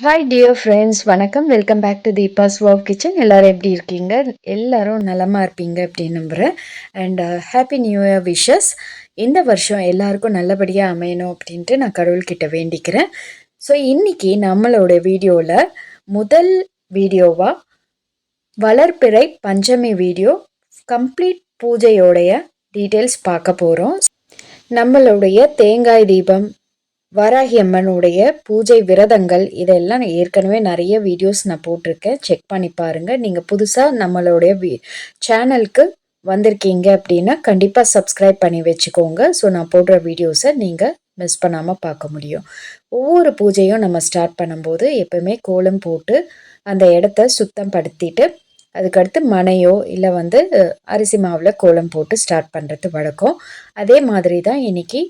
Hi dear friends வணக்கம். Welcome back to Deepa's wow kitchen எல்லோரும் எப்படி இருக்கீங்க? எல்லோரும் நலமாக இருப்பீங்க அப்படின்னு நம்புகிறேன் and happy new year wishes இந்த வருஷம் எல்லாருக்கும் நல்லபடியாக அமையணும் அப்படின்ட்டு நான் கடவுள்கிட்ட வேண்டிக்கிறேன். ஸோ இன்றைக்கி நம்மளோட வீடியோவில் முதல் வீடியோவாக வளர்ப்பிறை பஞ்சமி வீடியோ கம்ப்ளீட் பூஜையோடைய டீட்டெயில்ஸ் பார்க்க போகிறோம் நம்மளுடைய தேங்காய் தீபம் வாராகி அம்மனுடைய பூஜை விரதங்கள் இதெல்லாம் நான் ஏற்கனவே நிறைய வீடியோஸ் நான் போட்டிருக்கேன். செக் பண்ணி பாருங்கள் நீங்கள் புதுசாக நம்மளுடைய வி சேனலுக்கு வந்திருக்கீங்க அப்படின்னா கண்டிப்பாக சப்ஸ்கிரைப் பண்ணி வச்சுக்கோங்க. ஸோ நான் போடுற வீடியோஸை நீங்கள் மிஸ் பண்ணாமல் பார்க்க முடியும். ஒவ்வொரு பூஜையும் நம்ம ஸ்டார்ட் பண்ணும்போது எப்பவுமே கோலம் போட்டு அந்த இடத்த சுத்தம் படுத்திட்டு அதுக்கடுத்து மனையோ இல்லை வந்து அரிசி மாவில் கோலம் போட்டு ஸ்டார்ட் பண்ணுறது வழக்கம். அதே மாதிரி தான் இன்றைக்கி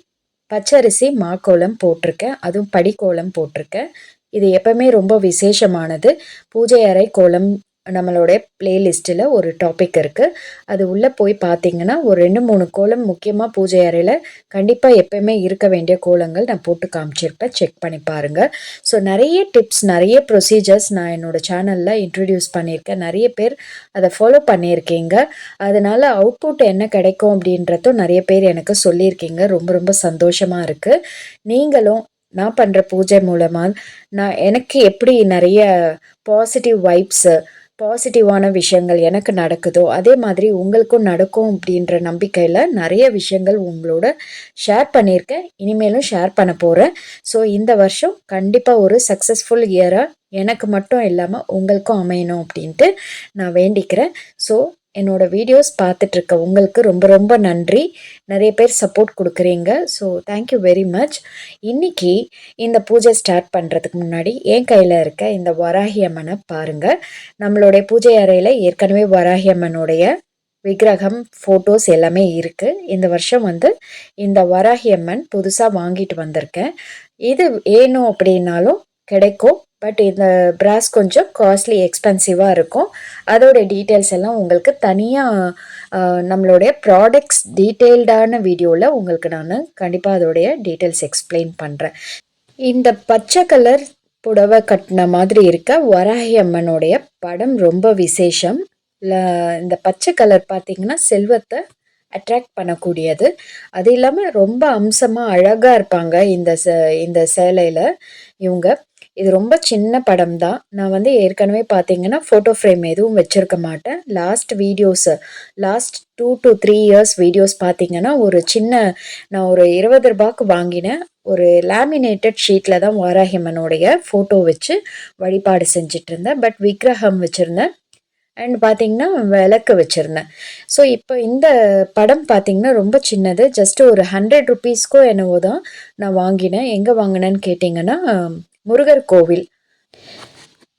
பச்சரிசி மாக்கோலம் போட்டிருக்கேன். அதுவும் படிக்கோலம் போட்டிருக்கேன். இது எப்பவுமே ரொம்ப விசேஷமானது. பூஜை அறை கோலம் நம்மளுடைய பிளேலிஸ்ட்டில் ஒரு டாபிக் இருக்குது அது உள்ளே போய் பார்த்தீங்கன்னா ஒரு ரெண்டு மூணு கோலம் முக்கியமாக பூஜை அறையில் கண்டிப்பாக எப்போயுமே இருக்க வேண்டிய கோலங்கள் நான் போட்டு காமிச்சிருப்பேன். செக் பண்ணி பாருங்கள் ஸோ நிறைய டிப்ஸ் நிறைய ப்ரொசீஜர்ஸ் நான் என்னோடய சேனலில் இன்ட்ரடியூஸ் பண்ணியிருக்கேன். நிறைய பேர் அதை ஃபாலோ பண்ணியிருக்கீங்க. அதனால் அவுட்புட் என்ன கிடைக்கும் அப்படின்றதும் நிறைய பேர் எனக்கு சொல்லியிருக்கீங்க. ரொம்ப ரொம்ப சந்தோஷமாக இருக்குது நீங்களும் நான் பண்ணுற பூஜை மூலமாக நான் எனக்கு எப்படி நிறைய பாசிட்டிவ் வைப்ஸு பாசிட்டிவான விஷயங்கள் எனக்கு நடக்குதோ அதே மாதிரி உங்களுக்கும் நடக்கும் அப்படின்ற நம்பிக்கையில் நிறைய விஷயங்கள் உங்களோட ஷேர் பண்ணியிருக்கேன். இனிமேலும் ஷேர் பண்ண போகிறேன் ஸோ இந்த வருஷம் கண்டிப்பாக ஒரு சக்ஸஸ்ஃபுல் இயராக எனக்கு மட்டும் இல்லாமல் உங்களுக்கும் அமையணும் அப்படின்ட்டு நான் வேண்டிக்கிறேன். ஸோ என்னோட வீடியோஸ் பார்த்துட்ருக்க உங்களுக்கு ரொம்ப ரொம்ப நன்றி. நிறைய பேர் சப்போர்ட் கொடுக்குறீங்க. ஸோ தேங்க்யூ வெரி மச் இன்றைக்கி இந்த பூஜை ஸ்டார்ட் பண்ணுறதுக்கு முன்னாடி என் கையில் இருக்க இந்த வராகி அம்மனை பாருங்கள் நம்மளுடைய பூஜை அறையில் ஏற்கனவே வராகி அம்மனுடைய விக்கிரகம் ஃபோட்டோஸ் எல்லாமே இருக்குது இந்த வருஷம் வந்து இந்த வராகி அம்மன் புதுசாக வாங்கிட்டு வந்திருக்கேன். இது ஏனோ அப்படின்னாலும் கிடைக்கும். பட் இந்த ப்ராஸ் கொஞ்சம் காஸ்ட்லி எக்ஸ்பென்சிவாக இருக்கும். அதோட டீட்டெயில்ஸ் எல்லாம் உங்களுக்கு தனியாக நம்மளுடைய ப்ராடக்ட்ஸ் டீட்டெயில்டான வீடியோவில் உங்களுக்கு நான் கண்டிப்பாக அதோடைய டீட்டெயில்ஸ் எக்ஸ்பிளைன் பண்ணுறேன் இந்த பச்சை கலர் புடவை கட்டின மாதிரி இருக்க வராகி அம்மனுடைய படம் ரொம்ப விசேஷம். இந்த பச்சை கலர் பார்த்திங்கன்னா செல்வத்தை அட்ராக்ட் பண்ணக்கூடியது. அது இல்லாமல் ரொம்ப அம்சமாக அழகாக இருப்பாங்க இந்த ச இந்த சேலையில் இவங்க. இது ரொம்ப சின்ன படம் தான் நான் வந்து ஏற்கனவே பார்த்தீங்கன்னா ஃபோட்டோ ஃப்ரேம் எதுவும் வச்சுருக்க மாட்டேன். Last videos last two to three years videos பார்த்தீங்கன்னா ஒரு சின்ன நான் ஒரு இருபது ரூபாய்க்கு வாங்கினேன். ஒரு லேமினேட்டட் ஷீட்டில் தான் வாராஹிமனுடைய ஃபோட்டோ வச்சு வழிபாடு செஞ்சிட்டு இருந்தேன் பட் விக்கிரகம் வச்சுருந்தேன். அண்ட் பார்த்தீங்கன்னா விளக்கு வச்சுருந்தேன். ஸோ இப்போ இந்த படம் பார்த்தீங்கன்னா ரொம்ப சின்னது. ஜஸ்ட் ஒரு ஹண்ட்ரட் ருபீஸ்க்கோ என்னவோ தான் நான் வாங்கினேன். எங்கே வாங்கினேன்னு கேட்டிங்கன்னா முருகர் கோவில்.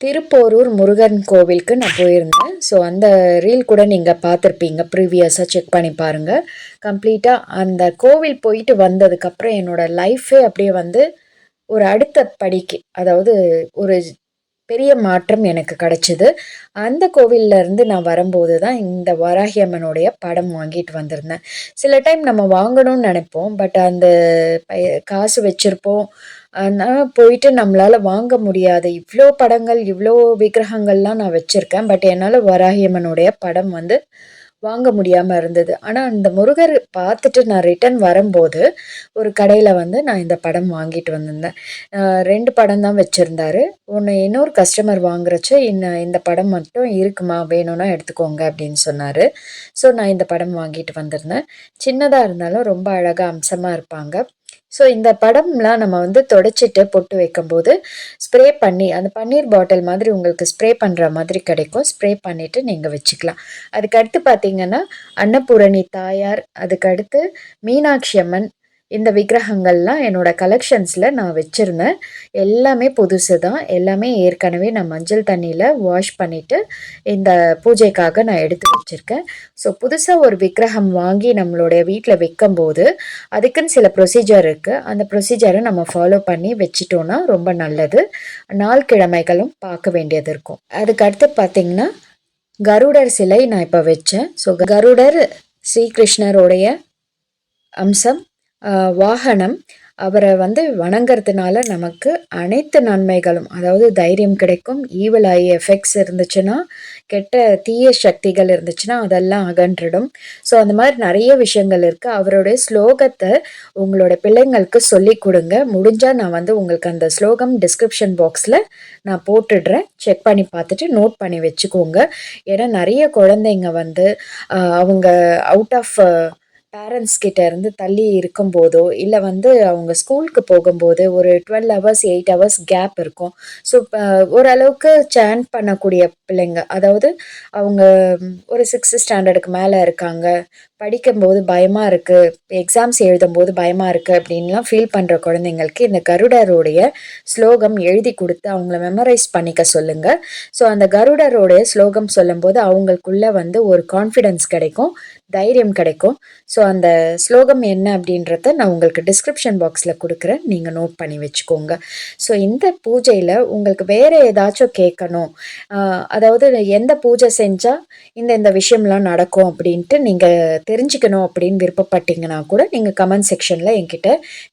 திருப்போரூர் முருகன் கோவிலுக்கு நான் போயிருந்தேன். ஸோ அந்த ரீல் கூட நீங்கள் பார்த்துருப்பீங்க. ப்ரீவியஸாக செக் பண்ணி பாருங்கள் கம்ப்ளீட்டாக அந்த கோவில் போயிட்டு வந்ததுக்கப்புறம் என்னோடய லைஃபே அப்படியே வந்து ஒரு அடுத்த படிக்கு அதாவது ஒரு பெரிய மாற்றம் எனக்கு கிடச்சிது. அந்த கோவில்லேருந்து நான் வரும்போது தான் இந்த வராகி அம்மனுடைய படம் வாங்கிட்டு வந்திருந்தேன். சில டைம் நம்ம வாங்கணும்னு நினைப்போம். பட் அந்த காசு வச்சுருப்போம். ஆனால் போயிட்டு நம்மளால் வாங்க முடியாது. இவ்வளோ படங்கள் இவ்வளோ விக்கிரகங்கள்லாம் நான் வச்சுருக்கேன். பட் என்னால் வராகியம்மனுடைய படம் வந்து வாங்க முடியாமல் இருந்தது. ஆனால் அந்த முருகர் பார்த்துட்டு நான் ரிட்டன் வரும்போது ஒரு கடையில் வந்து நான் இந்த படம் வாங்கிட்டு வந்திருந்தேன். ரெண்டு படம் தான் வச்சுருந்தாரு. ஒன்று இன்னொரு கஸ்டமர் வாங்குறச்சு இன்னும் இந்த படம் மட்டும் இருக்குமா வேணும்னா எடுத்துக்கோங்க அப்படின்னு சொன்னார். ஸோ நான் இந்த படம் வாங்கிட்டு வந்திருந்தேன். சின்னதாக இருந்தாலும் ரொம்ப அழகாக அம்சமாக இருப்பாங்க. ஸோ இந்த படம்லாம் நம்ம வந்து தொடச்சிட்டு பொட்டு வைக்கும்போது ஸ்ப்ரே பண்ணி அந்த பன்னீர் பாட்டில் மாதிரி உங்களுக்கு ஸ்ப்ரே பண்ணுற மாதிரி கிடைக்கும். ஸ்ப்ரே பண்ணிவிட்டு நீங்கள் வச்சுக்கலாம். அதுக்கடுத்து பார்த்தீங்கன்னா அன்னபூரணி தாயார் அதுக்கடுத்து மீனாட்சி அம்மன் இந்த விக்கிரகங்கள்லாம் என்னோடய கலெக்ஷன்ஸில் நான் வச்சுருந்தேன். எல்லாமே புதுசு தான். எல்லாமே ஏற்கனவே நான் மஞ்சள் தண்ணியில் வாஷ் பண்ணிவிட்டு இந்த பூஜைக்காக நான் எடுத்து வச்சுருக்கேன். ஸோ புதுசாக ஒரு விக்கிரகம் வாங்கி நம்மளுடைய வீட்டில் வைக்கும்போது அதுக்குன்னு சில ப்ரொசீஜர் இருக்குது அந்த ப்ரொசீஜரை நம்ம ஃபாலோ பண்ணி வச்சிட்டோன்னா ரொம்ப நல்லது. நாள் கிழமைகளும் பார்க்க வேண்டியது இருக்கும். அதுக்கடுத்து பார்த்திங்கன்னா கருடர் சிலை நான் இப்போ வச்சேன். ஸோ கருடர் ஸ்ரீகிருஷ்ணருடைய அம்சம் வாகனம் அவரை வந்து வணங்குறதுனால நமக்கு அனைத்து நன்மைகளும் அதாவது தைரியம் கிடைக்கும். ஈவல் ஐ எஃபெக்ட்ஸ் இருந்துச்சுன்னா கெட்ட தீய சக்திகள் இருந்துச்சுன்னா அதெல்லாம் அகன்றிடும். ஸோ அந்த மாதிரி நிறைய விஷயங்கள் இருக்குது அவருடைய ஸ்லோகத்தை உங்களோட பிள்ளைங்களுக்கு சொல்லி கொடுங்க. முடிஞ்சால் நான் வந்து உங்களுக்கு அந்த ஸ்லோகம் டிஸ்கிரிப்ஷன் பாக்ஸில் நான் போட்டுடுறேன். செக் பண்ணி பார்த்துட்டு நோட் பண்ணி வச்சுக்கோங்க. ஏன்னா நிறைய குழந்தைங்க வந்து அவங்க அவுட் ஆஃப் பேரண்ட்ஸ் கிட்ட இருந்து தள்ளி இருக்கும்போதோ இல்லை வந்து அவங்க ஸ்கூலுக்கு போகும்போது ஒரு twelve hours eight hours gap இருக்கும். ஸோ ஓரளவுக்கு சேன் பண்ணக்கூடிய பிள்ளைங்க அதாவது அவங்க ஒரு சிக்ஸ்த் ஸ்டாண்டர்டுக்கு மேலே இருக்காங்க. படிக்கும்போது பயமாக இருக்குது எக்ஸாம்ஸ் எழுதும்போது பயமாக இருக்குது அப்படின்லாம் ஃபீல் பண்ணுற குழந்தைங்களுக்கு இந்த கருடருடைய ஸ்லோகம் எழுதி கொடுத்து அவங்கள மெமரைஸ் பண்ணிக்க சொல்லுங்கள் ஸோ அந்த கருடருடைய ஸ்லோகம் சொல்லும்போது அவங்களுக்குள்ள வந்து ஒரு கான்ஃபிடென்ஸ் கிடைக்கும் தைரியம் கிடைக்கும். ஸோ அந்த ஸ்லோகம் என்ன அப்படின்றத நான் உங்களுக்கு டிஸ்கிரிப்ஷன் பாக்ஸில் கொடுக்குறேன். நீங்கள் நோட் பண்ணி வச்சுக்கோங்க. ஸோ இந்த பூஜையில் உங்களுக்கு வேறு ஏதாச்சும் கேட்கணும் அதாவது எந்த பூஜை செஞ்சால் இந்த இந்த விஷயம்லாம் நடக்கும் அப்படின்ட்டு நீங்கள் தெரிஞ்சுக்கணும் அப்படின்னு விருப்பப்பட்டீங்கன்னா கூட நீங்கள் கமெண்ட் செக்ஷனில் என்கிட்ட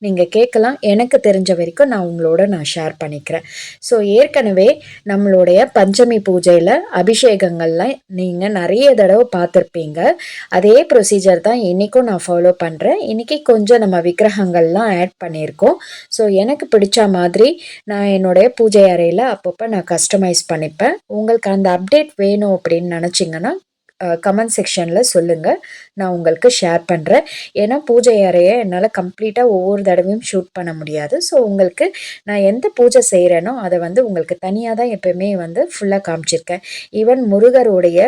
நீங்கள் கேட்கலாம். எனக்கு தெரிஞ்ச வரைக்கும் நான் உங்களோட நான் ஷேர் பண்ணிக்கிறேன். ஸோ ஏற்கனவே நம்மளுடைய பஞ்சமி பூஜையில் அபிஷேகங்கள்லாம் நீங்கள் நிறைய தடவை பார்த்துருப்பீங்க. அதே ப்ரொசீஜர் தான் இன்றைக்கும் நான் ஃபாலோ பண்ணுறேன் இன்றைக்கி கொஞ்சம் நம்ம விக்கிரகங்கள்லாம் ஆட் பண்ணியிருக்கோம். ஸோ எனக்கு பிடிச்ச மாதிரி நான் என்னுடைய பூஜை அறையில் அப்பப்போ நான் கஸ்டமைஸ் பண்ணிப்பேன். உங்களுக்கு அந்த அப்டேட் வேணும் அப்படின்னு நினச்சிங்கன்னா கமெண்ட் செக்ஷனில் சொல்லுங்கள் நான் உங்களுக்கு ஷேர் பண்ணுறேன் ஏன்னா பூஜை அறையை என்னால் கம்ப்ளீட்டாக ஒவ்வொரு தடவையும் ஷூட் பண்ண முடியாது. ஸோ உங்களுக்கு நான் எந்த பூஜை செய்கிறேனோ அதை வந்து உங்களுக்கு தனியாக தான் எப்போயுமே வந்து ஃபுல்லாக காமிச்சிருக்கேன். ஈவன் முருகருடைய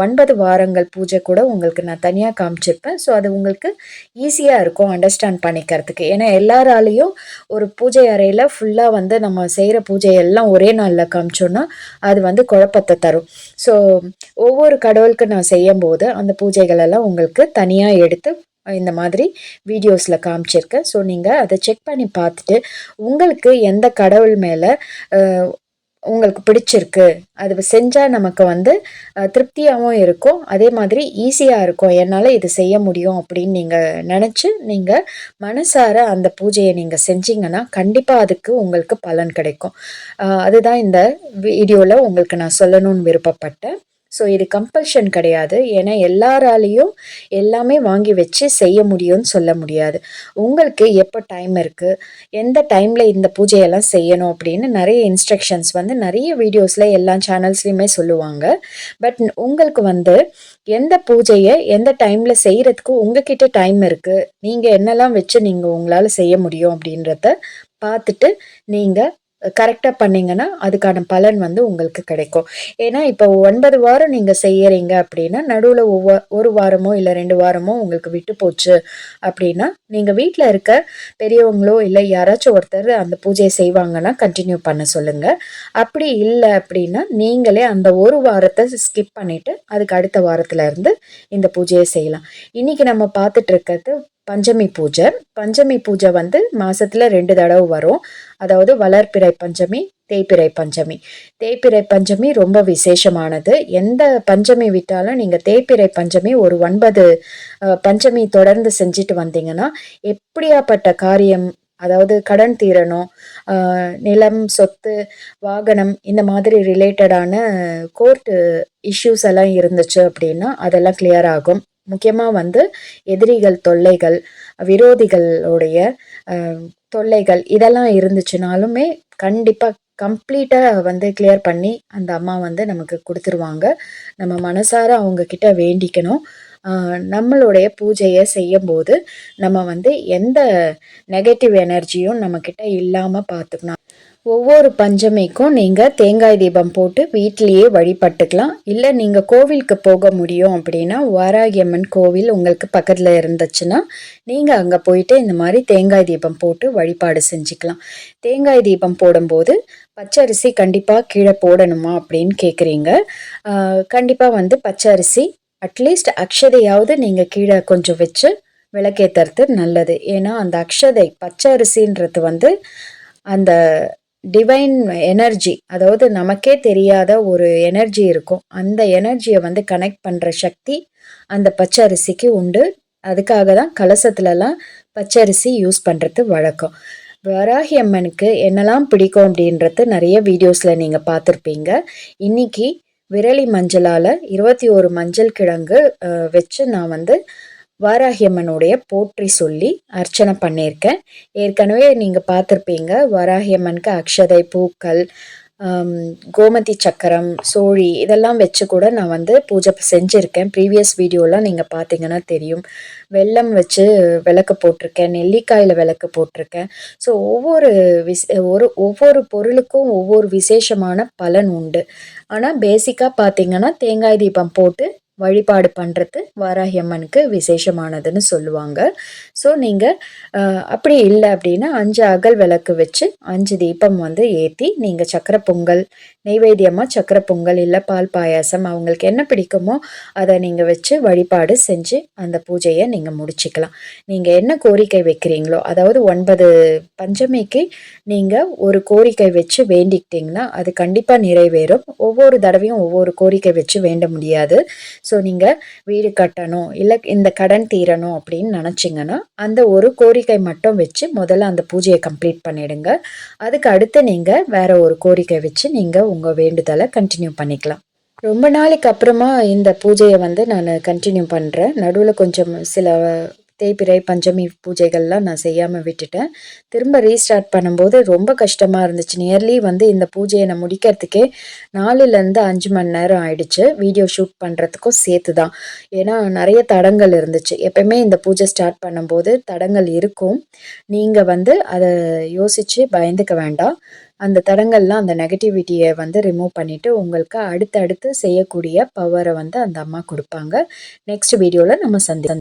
ஒன்பது வாரங்கள் பூஜை கூட உங்களுக்கு நான் தனியாக காமிச்சிருப்பேன். ஸோ அது உங்களுக்கு ஈஸியாக இருக்கும் அண்டர்ஸ்டாண்ட் பண்ணிக்கிறதுக்கு. ஏன்னா எல்லாராலையும் ஒரு பூஜை அறையில் ஃபுல்லாக வந்து நம்ம செய்கிற பூஜை எல்லாம் ஒரே நாளில் காமிச்சோன்னா அது வந்து குழப்பத்தை தரும். ஸோ ஒவ்வொரு கடவுளுக்கு நான் செய்யும் போது அந்த பூஜைகளெல்லாம் உங்களுக்கு தனியாக எடுத்து இந்த மாதிரி வீடியோஸில் காமிச்சிருக்கேன். ஸோ நீங்கள் அதை செக் பண்ணி பார்த்துட்டு உங்களுக்கு எந்த கடவுள் மேலே உங்களுக்கு பிடிச்சிருக்கு. அது செஞ்சால் நமக்கு வந்து திருப்தியாகவும் இருக்கும். அதே மாதிரி ஈஸியாக இருக்கும். என்னால் இது செய்ய முடியும் அப்படின்னு நீங்கள் நினச்சி நீங்கள் மனசார அந்த பூஜையை நீங்கள் செஞ்சீங்கன்னா கண்டிப்பாக அதுக்கு உங்களுக்கு பலன் கிடைக்கும். அதுதான் இந்த வீடியோவில் உங்களுக்கு நான் சொல்லணும்னு விருப்பப்பட்டேன். ஸோ இது கம்பல்ஷன் கிடையாது. ஏன்னா எல்லாராலையும் எல்லாமே வாங்கி வச்சு செய்ய முடியும்னு சொல்ல முடியாது. உங்களுக்கு எப்போ டைம் இருக்குது எந்த டைமில் இந்த பூஜையெல்லாம் செய்யணும் அப்படின்னு நிறைய இன்ஸ்ட்ரக்ஷன்ஸ் வந்து நிறைய வீடியோஸில் எல்லா சேனல்ஸ்லையுமே சொல்லுவாங்க. பட் உங்களுக்கு வந்து எந்த பூஜையை எந்த டைமில் செய்கிறதுக்கு உங்ககிட்ட டைம் இருக்குது நீங்கள் என்னெல்லாம் வச்சு நீங்கள் உங்களால் செய்ய முடியும் அப்படின்றத பார்த்துட்டு நீங்கள் கரெக்டாக பண்ணிங்கன்னா அதுக்கான பலன் வந்து உங்களுக்கு கிடைக்கும். ஏன்னா இப்போ ஒன்பது வாரம் நீங்கள் செய்யறீங்க அப்படின்னா நடுவில் ஒவ்வொரு ஒரு வாரமோ இல்லை ரெண்டு வாரமோ உங்களுக்கு விட்டு போச்சு அப்படின்னா நீங்கள் வீட்டில் இருக்க பெரியவங்களோ இல்லை யாராச்சும் ஒருத்தர் அந்த பூஜையை செய்வாங்கன்னா கண்டினியூ பண்ண சொல்லுங்கள் அப்படி இல்லை அப்படின்னா நீங்களே அந்த ஒரு வாரத்தை ஸ்கிப் பண்ணிவிட்டு அதுக்கு அடுத்த வாரத்தில் இருந்து இந்த பூஜையை செய்யலாம். இன்றைக்கி நம்ம பார்த்துட்டு இருக்கிறது பஞ்சமி பூஜை. பஞ்சமி பூஜை வந்து மாசத்துல ரெண்டு தடவை வரும். அதாவது வளர்ப்பிறை பஞ்சமி தேய்பிறை பஞ்சமி. தேய்பிறை பஞ்சமி ரொம்ப விசேஷமானது. எந்த பஞ்சமி விட்டாலும் நீங்க தேய்பிறை பஞ்சமி ஒரு ஒன்பது பஞ்சமி தொடர்ந்து செஞ்சுட்டு வந்தீங்கன்னா எப்படியாப்பட்ட காரியம் அதாவது கடன் தீரணும் நிலம் சொத்து வாகனம் இந்த மாதிரி ரிலேட்டடான கோர்ட்டு இஷ்யூஸ் எல்லாம் இருந்துச்சு அப்படின்னா அதெல்லாம் கிளியர் ஆகும். முக்கியமாக வந்து எதிரிகள் தொல்லைகள் விரோதிகளுடைய தொல்லைகள் இதெல்லாம் இருந்துச்சுனாலுமே கண்டிப்பாக கம்ப்ளீட்டாக வந்து கிளியர் பண்ணி அந்த அம்மா வந்து நமக்கு கொடுத்துருவாங்க. நம்ம மனசார அவங்கக்கிட்ட வேண்டிக்கணும். நம்மளுடைய பூஜையை செய்யும்போது நம்ம வந்து எந்த நெகட்டிவ் எனர்ஜியும் நம்மக்கிட்ட இல்லாமல் பார்த்துக்கணும் ஒவ்வொரு பஞ்சமிக்கும் நீங்கள் தேங்காய் தீபம் போட்டு வீட்டிலேயே வழிபட்டுக்கலாம். இல்லை நீங்கள் கோவிலுக்கு போக முடியும் அப்படின்னா வாராகியம்மன் கோவில் உங்களுக்கு பக்கத்தில் இருந்துச்சுன்னா நீங்கள் அங்கே போயிட்டு இந்த மாதிரி தேங்காய் தீபம் போட்டு வழிபாடு செஞ்சுக்கலாம். தேங்காய் தீபம் போடும்போது பச்சரிசி கண்டிப்பாக கீழே போடணுமா அப்படின்னு கேட்குறீங்க கண்டிப்பாக வந்து பச்சரிசி அட்லீஸ்ட் அக்ஷதையாவது நீங்கள் கீழே கொஞ்சம் வச்சு விளக்கேற்றுறது நல்லது. ஏன்னா அந்த அக்ஷதை பச்சை அரிசின்றது வந்து அந்த டிவைன் எனர்ஜி அதாவது நமக்கே தெரியாத ஒரு எனர்ஜி இருக்கும். அந்த எனர்ஜியை வந்து கனெக்ட் பண்ணுற சக்தி அந்த பச்சரிசிக்கு உண்டு. அதுக்காக தான் கலசத்துலலாம் பச்சரிசி யூஸ் பண்ணுறது வழக்கம். வராகி அம்மனுக்கு என்னெல்லாம் பிடிக்கும் அப்படின்றது நிறைய வீடியோஸில் நீங்கள் பார்த்துருப்பீங்க. இன்னைக்கு விரலி மஞ்சளால் இருபத்தி ஒரு மஞ்சள் கிழங்கு வச்சு நான் வந்து வாராகியம்மனுடைய போற்றி சொல்லி அர்ச்சனை பண்ணியிருக்கேன் ஏற்கனவே நீங்கள் பார்த்துருப்பீங்க வாராகியம்மனுக்கு அக்ஷதை பூக்கள் கோமதி சக்கரம் சோழி இதெல்லாம் வச்சு கூட நான் வந்து பூஜை செஞ்சுருக்கேன். ப்ரீவியஸ் வீடியோலாம் நீங்கள் பார்த்தீங்கன்னா தெரியும். வெல்லம் வச்சு விளக்கு போட்டிருக்கேன் நெல்லிக்காயில் விளக்கு போட்டிருக்கேன். ஸோ ஒவ்வொரு விஸ் ஒரு ஒவ்வொரு பொருளுக்கும் ஒவ்வொரு விசேஷமான பலன் உண்டு. ஆனால் பேசிக்காக பார்த்தீங்கன்னா தேங்காய் தீபம் போட்டு வழிபாடு பண்ணுறது வாராகி அம்மனுக்கு விசேஷமானதுன்னு சொல்லுவாங்க. ஸோ நீங்கள் அப்படி இல்லை அப்படின்னா அஞ்சு அகல் விளக்கு வச்சு அஞ்சு தீபம் வந்து ஏற்றி நீங்கள் சக்கரை பொங்கல் நெய்வேத்தியமாக சக்கரை பொங்கல் இல்லை பால் பாயாசம் அவங்களுக்கு என்ன பிடிக்குமோ அதை நீங்கள் வச்சு வழிபாடு செஞ்சு அந்த பூஜையை நீங்கள் முடிச்சுக்கலாம். நீங்கள் என்ன கோரிக்கை வைக்கிறீங்களோ அதாவது ஒன்பது பஞ்சமிக்கு நீங்கள் ஒரு கோரிக்கை வச்சு வேண்டிக்கிட்டிங்கன்னா அது கண்டிப்பாக நிறைவேறும். ஒவ்வொரு தடவையும் ஒவ்வொரு கோரிக்கை வச்சு வேண்ட முடியாது. ஸோ நீங்கள் வீடு கட்டணும் இல்லை இந்த கடன் தீரணும் அப்படின்னு நினச்சிங்கன்னா அந்த ஒரு கோரிக்கை மட்டும் வச்சு முதல்ல அந்த பூஜையை கம்ப்ளீட் பண்ணிடுங்க. அதுக்கு அடுத்து நீங்கள் வேற ஒரு கோரிக்கை வச்சு நீங்கள் உங்கள் வேண்டுதலை கண்டினியூ பண்ணிக்கலாம். ரொம்ப நாளைக்கு அப்புறமா இந்த பூஜையை வந்து நான் கண்டினியூ பண்ணுறேன் நடுவில் கொஞ்சம் சில தேய்பிறை பஞ்சமி பூஜைகள்லாம் நான் செய்யாமல் விட்டுட்டேன். திரும்ப ரீஸ்டார்ட் பண்ணும்போது ரொம்ப கஷ்டமாக இருந்துச்சு. நியர்லி வந்து இந்த பூஜையை நான் முடிக்கிறதுக்கே நாலுலேருந்து அஞ்சு மணி நேரம் ஆயிடுச்சு. வீடியோ ஷூட் பண்ணுறதுக்கும் சேர்த்து தான் ஏன்னா நிறைய தடங்கள் இருந்துச்சு. எப்பயுமே இந்த பூஜை ஸ்டார்ட் பண்ணும்போது தடங்கள் இருக்கும். நீங்கள் வந்து அதை யோசித்து பயந்துக்க வேண்டாம். அந்த தடங்கள்லாம் அந்த நெகட்டிவிட்டியை வந்து ரிமூவ் பண்ணிவிட்டு உங்களுக்கு அடுத்தடுத்து செய்யக்கூடிய பவரை வந்து அந்த அம்மா கொடுப்பாங்க. நெக்ஸ்ட் வீடியோவில் நம்ம சந்தி